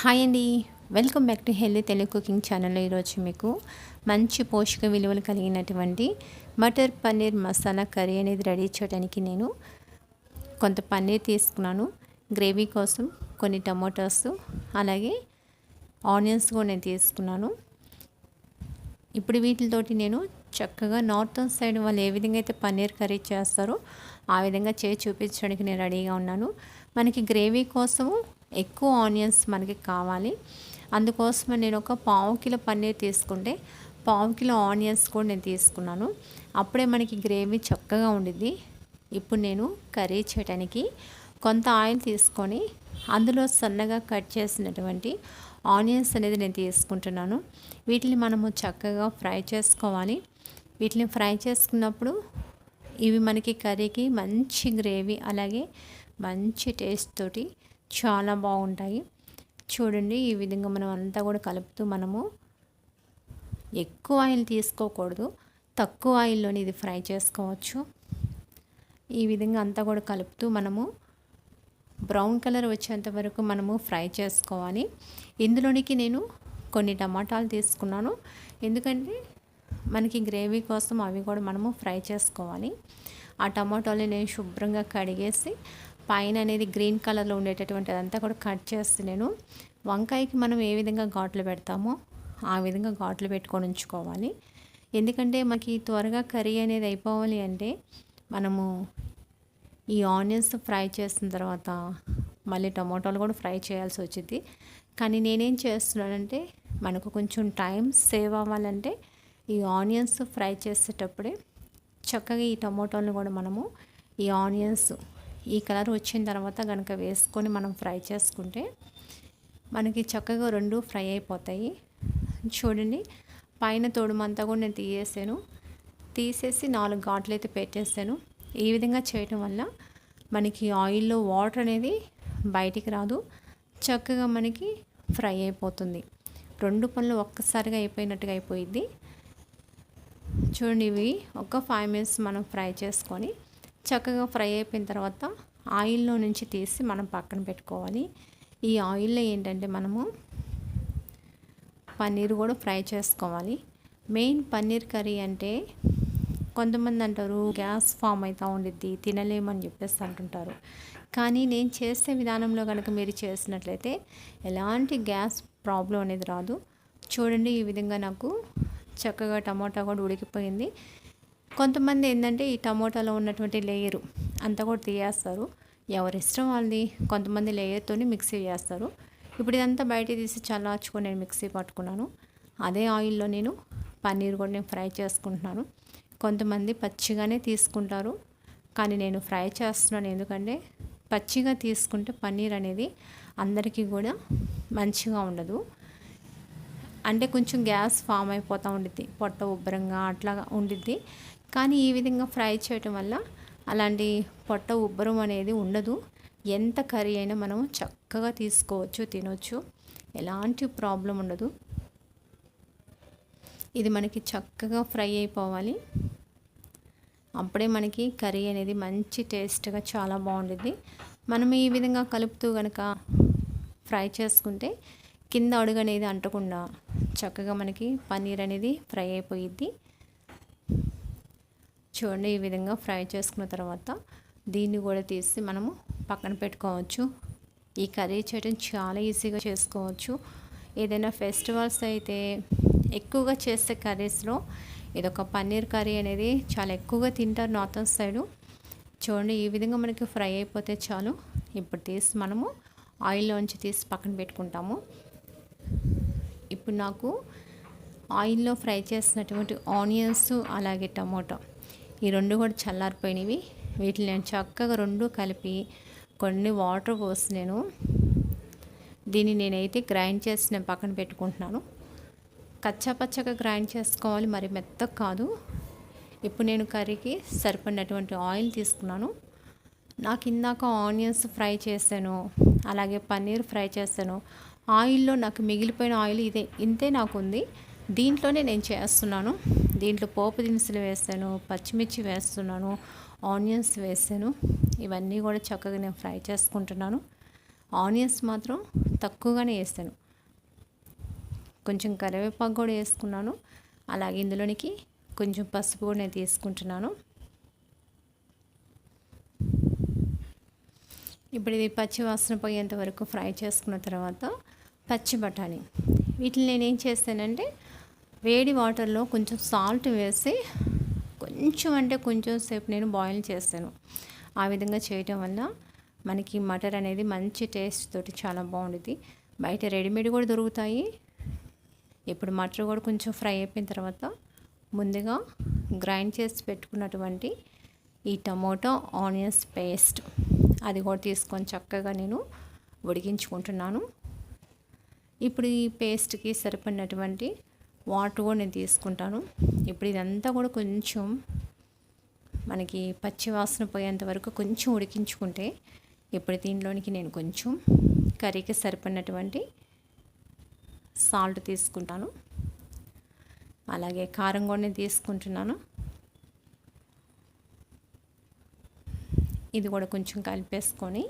Hi అండి. Welcome back to healthy Telugu cooking ఛానల్లో ఈరోజు మీకు మంచి పోషక విలువలు కలిగినటువంటి మటర్ పన్నీర్ మసాలా కర్రీ అనేది రెడీ చేయడానికి నేను కొంత పన్నీర్ తీసుకున్నాను. గ్రేవీ కోసం కొన్ని టమోటాస్ అలాగే ఆనియన్స్ కూడా నేను తీసుకున్నాను. ఇప్పుడు వీటితోటి నేను చక్కగా నార్త్ సైడ్ వాళ్ళు ఏ విధంగా అయితే పన్నీర్ కర్రీ చేస్తారో ఆ విధంగా చేసి చూపించడానికి నేను రెడీగా ఉన్నాను. మనకి గ్రేవీ కోసము ఎక్కువ ఆనియన్స్ మనకి కావాలి. అందుకోసం నేను ఒక పావు కిలో పన్నీర్ తీసుకుంటే పావు కిలో ఆనియన్స్ కూడా నేను తీసుకున్నాను. అప్పుడే మనకి గ్రేవీ చక్కగా ఉండిద్ది. ఇప్పుడు నేను కర్రీ చేయడానికి కొంత ఆయిల్ తీసుకొని అందులో సన్నగా కట్ చేసినటువంటి ఆనియన్స్ అనేది నేను తీసుకుంటున్నాను. వీటిని మనము చక్కగా ఫ్రై చేసుకోవాలి. వీటిని ఫ్రై చేసుకున్నప్పుడు ఇవి మనకి కర్రీకి మంచి గ్రేవీ అలాగే మంచి టేస్ట్ తోటి చాలా బాగుంటాయి. చూడండి ఈ విధంగా మనం అంతా కూడా కలుపుతూ మనము ఎక్కువ ఆయిల్ తీసుకోకూడదు. తక్కువ ఆయిల్లోని ఇది ఫ్రై చేసుకోవచ్చు. ఈ విధంగా అంతా కూడా కలుపుతూ మనము బ్రౌన్ కలర్ వచ్చేంత వరకు మనము ఫ్రై చేసుకోవాలి. ఇందులోనికి నేను కొన్ని టమాటాలు తీసుకున్నాను. ఎందుకంటే మనకి గ్రేవీ కోసం అవి కూడా మనము ఫ్రై చేసుకోవాలి. ఆ టమాటాలు నేను శుభ్రంగా కడిగేసి పైన అనేది గ్రీన్ కలర్లో ఉండేటటువంటి అదంతా కూడా కట్ చేసి నేను వంకాయకి మనం ఏ విధంగా ఘాట్లు పెడతామో ఆ విధంగా ఘాట్లు పెట్టుకొని ఉంచుకోవాలి. ఎందుకంటే మాకు త్వరగా కర్రీ అనేది అయిపోవాలి అంటే మనము ఈ ఆనియన్స్ ఫ్రై చేసిన తర్వాత మళ్ళీ టమాటాలు కూడా ఫ్రై చేయాల్సి వచ్చింది కానీ నేనేం చేస్తున్నానంటే మనకు కొంచెం టైం సేవ్ అవ్వాలంటే ఈ ఆనియన్స్ ఫ్రై చేసేటప్పుడే చక్కగా ఈ టమాటోలను కూడా మనము ఈ ఆనియన్స్ ఈ కలర్ వచ్చిన తర్వాత కనుక వేసుకొని మనం ఫ్రై చేసుకుంటే మనకి చక్కగా రెండు ఫ్రై అయిపోతాయి. చూడండి పైన తోడుమంతా కూడా నేను తీసేసాను. తీసేసి నాలుగు ఘాట్లు అయితే పెట్టేసాను ఈ విధంగా చేయటం వల్ల మనకి ఆయిల్లో వాటర్ అనేది బయటికి రాదు. చక్కగా మనకి ఫ్రై అయిపోతుంది. రెండు పనులు ఒక్కసారిగా అయిపోయినట్టుగా అయిపోయింది చూడండి ఇవి ఒక ఫైవ్ మినిట్స్ మనం ఫ్రై చేసుకొని చక్కగా ఫ్రై అయిపోయిన తర్వాత ఆయిల్లో నుంచి తీసి మనం పక్కన పెట్టుకోవాలి. ఈ ఆయిల్లో ఏంటంటే మనము పన్నీర్ కూడా ఫ్రై చేసుకోవాలి. మెయిన్ పన్నీర్ కర్రీ అంటే కొంతమంది అంటారు గ్యాస్ ఫామ్ అవుతూ ఉండిద్ది తినలేమని చెప్పేసి అంటుంటారు. కానీ నేను చేసే విధానంలో కనుక మీరు చేసినట్లయితే ఎలాంటి గ్యాస్ ప్రాబ్లం అనేది రాదు. చూడండి ఈ విధంగా నాకు చక్కగా టమాటా కూడా ఉడికిపోయింది. కొంతమంది ఏంటంటే ఈ టమోటాలో ఉన్నటువంటి లేయరు అంతా కూడా తీయేస్తారు. ఎవరిష్టం వాళ్ళది. కొంతమంది లేయర్తో మిక్సీ చేస్తారు ఇప్పుడు ఇదంతా బయట తీసి చల్లార్చుకొని నేను మిక్సీ పట్టుకున్నాను. అదే ఆయిల్లో నేను పన్నీర్ కూడా నేను ఫ్రై చేసుకుంటున్నాను. కొంతమంది పచ్చిగానే తీసుకుంటారు. కానీ నేను ఫ్రై చేస్తున్నాను ఎందుకంటే పచ్చిగా తీసుకుంటే పన్నీర్ అనేది అందరికీ కూడా మంచిగా ఉండదు. అంటే కొంచెం గ్యాస్ ఫామ్ అయిపోతూ ఉండిద్ది పొట్ట ఉబ్బరంగా అట్లా ఉండిద్ది. కానీ ఈ విధంగా ఫ్రై చేయటం వల్ల అలాంటి పొట్ట ఉబ్బరం అనేది ఉండదు. ఎంత కర్రీ అయినా మనం చక్కగా తీసుకోవచ్చు తినవచ్చు ఎలాంటి ప్రాబ్లం ఉండదు. ఇది మనకి చక్కగా ఫ్రై అయిపోవాలి. అప్పుడే మనకి కర్రీ అనేది మంచి టేస్ట్గా చాలా బాగుంటుంది మనం ఈ విధంగా కలుపుతూ కనుక ఫ్రై చేసుకుంటే కింద అడుగు అనేది అంటకుండా చక్కగా మనకి పన్నీర్ అనేది ఫ్రై అయిపోయిద్ది. చూడండి ఈ విధంగా ఫ్రై చేసుకున్న తర్వాత దీన్ని కూడా తీసి మనము పక్కన పెట్టుకోవచ్చు. ఈ కర్రీ చేయడం చాలా ఈజీగా చేసుకోవచ్చు. ఏదైనా ఫెస్టివల్స్ అయితే ఎక్కువగా చేసే కర్రీస్లో ఇదొక పన్నీర్ కర్రీ అనేది చాలా ఎక్కువగా తింటారు నార్త్ సైడు. చూడండి ఈ విధంగా మనకి ఫ్రై అయిపోతే చాలు. ఇప్పుడు తీసి మనము ఆయిల్లోంచి తీసి పక్కన పెట్టుకుంటాము. ఇప్పుడు నాకు ఆయిల్లో ఫ్రై చేసినటువంటి ఆనియన్స్ అలాగే టమోటా ఈ రెండు కూడా చల్లారిపోయినవి. వీటిని నేను చక్కగా రెండు కలిపి కొన్ని వాటర్ పోసి నేను దీన్ని నేనైతే గ్రైండ్ చేసి నేను పక్కన పెట్టుకుంటున్నాను. కచ్చాపచ్చగా గ్రైండ్ చేసుకోవాలి మరి మెత్తగా కాదు. ఇప్పుడు నేను కర్రీకి సరిపడినటువంటి ఆయిల్ తీసుకున్నాను. నాకు ఇందాక ఆనియన్స్ ఫ్రై చేశాను అలాగే పన్నీర్ ఫ్రై చేశాను. ఆయిల్లో నాకు మిగిలిపోయిన ఆయిల్ ఇదే ఇంతే నాకు ఉంది దీంట్లోనే నేను చేస్తున్నాను. దీంట్లో పోపు దినుసులు వేసాను పచ్చిమిర్చి వేస్తున్నాను ఆనియన్స్ వేసాను ఇవన్నీ కూడా చక్కగా నేను ఫ్రై చేసుకుంటున్నాను. ఆనియన్స్ మాత్రం తక్కువగానే వేస్తాను. కొంచెం కరివేపాకు కూడా వేసుకున్నాను. అలాగే ఇందులోనికి కొంచెం పసుపు కూడా నేను తీసుకుంటున్నాను. ఇప్పుడు ఇది పచ్చి వాసన పోయేంత వరకు ఫ్రై చేసుకున్న తర్వాత పచ్చి బఠానీ. వీటిని నేను ఏం చేస్తానంటే వేడి వాటర్లో కొంచెం సాల్ట్ వేసి కొంచెం అంటే కొంచెం సేపు నేను బాయిల్ చేస్తాను. ఆ విధంగా చేయటం వల్ల మనకి మటర్ అనేది మంచి టేస్ట్ తోటి చాలా బాగుంటుంది బయట రెడీమేడ్ కూడా దొరుకుతాయి. ఇప్పుడు మటర్ కూడా కొంచెం ఫ్రై అయిపోయిన తర్వాత ముందుగా గ్రైండ్ చేసి పెట్టుకున్నటువంటి ఈ టమోటో ఆనియన్స్ పేస్ట్ అది కూడా తీసుకొని చక్కగా నేను ఉడికించుకుంటున్నాను. ఇప్పుడు ఈ పేస్ట్కి సరిపడినటువంటి వాటర్ కూడా నేను తీసుకుంటాను. ఇప్పుడు ఇదంతా కూడా కొంచెం మనకి పచ్చి వాసన పోయేంత వరకు కొంచెం ఉడికించుకుంటే ఇప్పుడు దీనిలోనికి నేను కొంచెం కర్రీకి సరిపడినటువంటి సాల్ట్ తీసుకుంటాను. అలాగే కారం కూడా నేను తీసుకుంటున్నాను. ఇది కూడా కొంచెం కలిపేసుకొని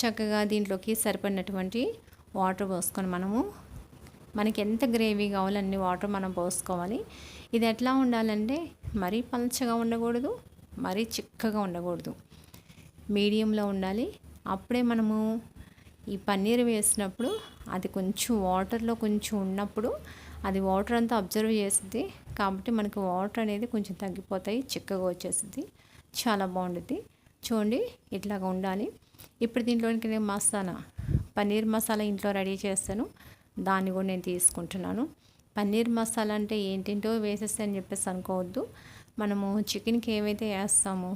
చక్కగా దీంట్లోకి సరిపడినటువంటి వాటర్ పోసుకొని మనము మనకి ఎంత గ్రేవీ కావాలో అన్ని వాటర్ మనం పోసుకోవాలి. ఇది ఎట్లా ఉండాలంటే మరీ పలచగా ఉండకూడదు మరీ చిక్కగా ఉండకూడదు. మీడియంలో ఉండాలి. అప్పుడే మనము ఈ పన్నీర్ వేసినప్పుడు అది కొంచెం వాటర్లో కొంచెం ఉన్నప్పుడు అది వాటర్ అంతా అబ్జర్వ్ చేస్తుంది కాబట్టి మనకు వాటర్ అనేది కొంచెం తగ్గిపోతాయి చిక్కగా వచ్చేస్తుంది చాలా బాగుంటుంది చూడండి ఇట్లాగా ఉండాలి. ఇప్పుడు దీంట్లోనికి నేను మసాలా పన్నీర్ మసాలా ఇంట్లో రెడీ చేస్తాను. దాన్ని కూడా నేను తీసుకుంటున్నాను. పన్నీర్ మసాలా అంటే ఏంటింటో వేసేస్తే అని చెప్పేసి అనుకోవద్దు. మనము చికెన్కి ఏవైతే వేస్తామో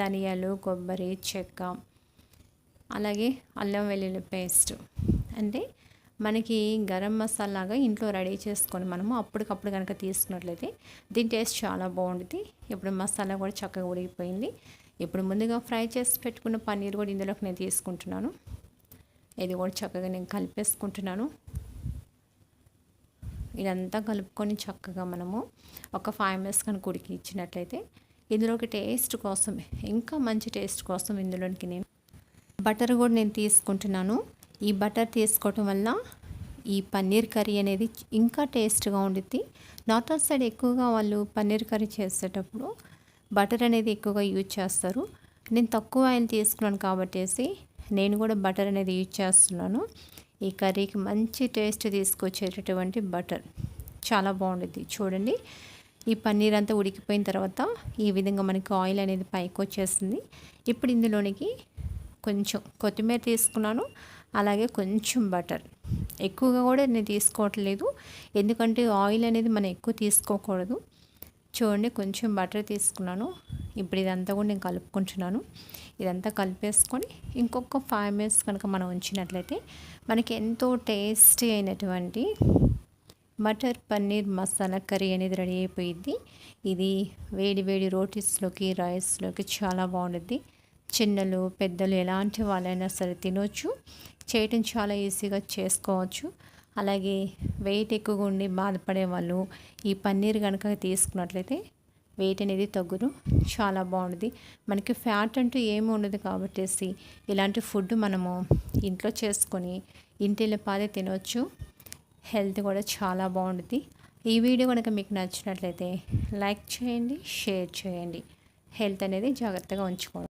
ధనియాలు కొబ్బరి చెక్క అలాగే అల్లం వెల్లుల్లి పేస్ట్. అంటే మనకి గరం మసాలాగా ఇంట్లో రెడీ చేసుకొని మనము అప్పటికప్పుడు కనుక తీసుకున్నట్లయితే దీని టేస్ట్ చాలా బాగుంటుంది ఇప్పుడు మసాలా కూడా చక్కగా ఉడికిపోయింది. ఇప్పుడు ముందుగా ఫ్రై చేసి పెట్టుకున్న పన్నీర్ కూడా ఇందులోకి నేను తీసుకుంటున్నాను. ఇది కూడా చక్కగా నేను కలిపేసుకుంటున్నాను. ఇదంతా కలుపుకొని చక్కగా మనము ఒక ఫైవ్ మినిట్స్ కానీ కుడికి ఇచ్చినట్లయితే ఇందులోకి టేస్ట్ కోసం ఇంకా మంచి టేస్ట్ కోసం ఇందులోనికి నేను బటర్ కూడా నేను తీసుకుంటున్నాను. ఈ బటర్ తీసుకోవటం వల్ల ఈ పన్నీర్ కర్రీ అనేది ఇంకా టేస్ట్గా ఉండుద్ది. నార్త్ సైడ్ ఎక్కువగా వాళ్ళు పన్నీర్ కర్రీ చేసేటప్పుడు బటర్ అనేది ఎక్కువగా యూజ్ చేస్తారు. నేను తక్కువ ఆయిల్ తీసుకున్నాను కాబట్టి నేను కూడా బటర్ అనేది యూజ్ చేస్తున్నాను. ఈ కర్రీకి మంచి టేస్ట్ తీసుకొచ్చేటటువంటి బటర్. చాలా బాగుంటుంది చూడండి. ఈ పన్నీర్ అంతా ఉడికిపోయిన తర్వాత ఈ విధంగా మనకి ఆయిల్ అనేది పైకి వచ్చేస్తుంది. ఇప్పుడు ఇందులోనికి కొంచెం కొత్తిమీర తీసుకున్నాను. అలాగే కొంచెం బటర్. ఎక్కువగా కూడా నేను తీసుకోవట్లేదు. ఎందుకంటే ఆయిల్ అనేది మనం ఎక్కువ తీసుకోకూడదు. చూడండి కొంచెం బటర్ తీసుకున్నాను. ఇప్పుడు ఇదంతా కూడా నేను కలుపుకుంటున్నాను. ఇదంతా కలిపేసుకొని ఇంకొక ఫైవ్ మినిట్స్ కనుక మనం ఉంచినట్లయితే మనకి ఎంతో టేస్టీ అయినటువంటి మటర్ పన్నీర్ మసాలా కర్రీ అనేది రెడీ అయిపోయింది ఇది వేడి వేడి రోటీస్లోకి రైస్లోకి చాలా బాగుంటుంది చిన్నలు పెద్దలు ఎలాంటి వాళ్ళైనా సరే తినొచ్చు. చేయటం చాలా ఈజీగా చేసుకోవచ్చు. అలాగే వెయిట్ ఎక్కువగా ఉండి బాధపడే వాళ్ళు ఈ పన్నీర్ కనుక తీసుకున్నట్లయితే వెయిట్ అనేది తగ్గును చాలా బాగుంటుంది. మనకి ఫ్యాట్ అంటూ ఏమి ఉండదు కాబట్టి ఇలాంటి ఫుడ్ మనము ఇంట్లో చేసుకొని ఇంటిలో పాదే తినవచ్చు హెల్త్ కూడా చాలా బాగుంటుంది. ఈ వీడియో కనుక మీకు నచ్చినట్లయితే లైక్ చేయండి షేర్ చేయండి. హెల్త్ అనేది జాగ్రత్తగా ఉంచుకోండి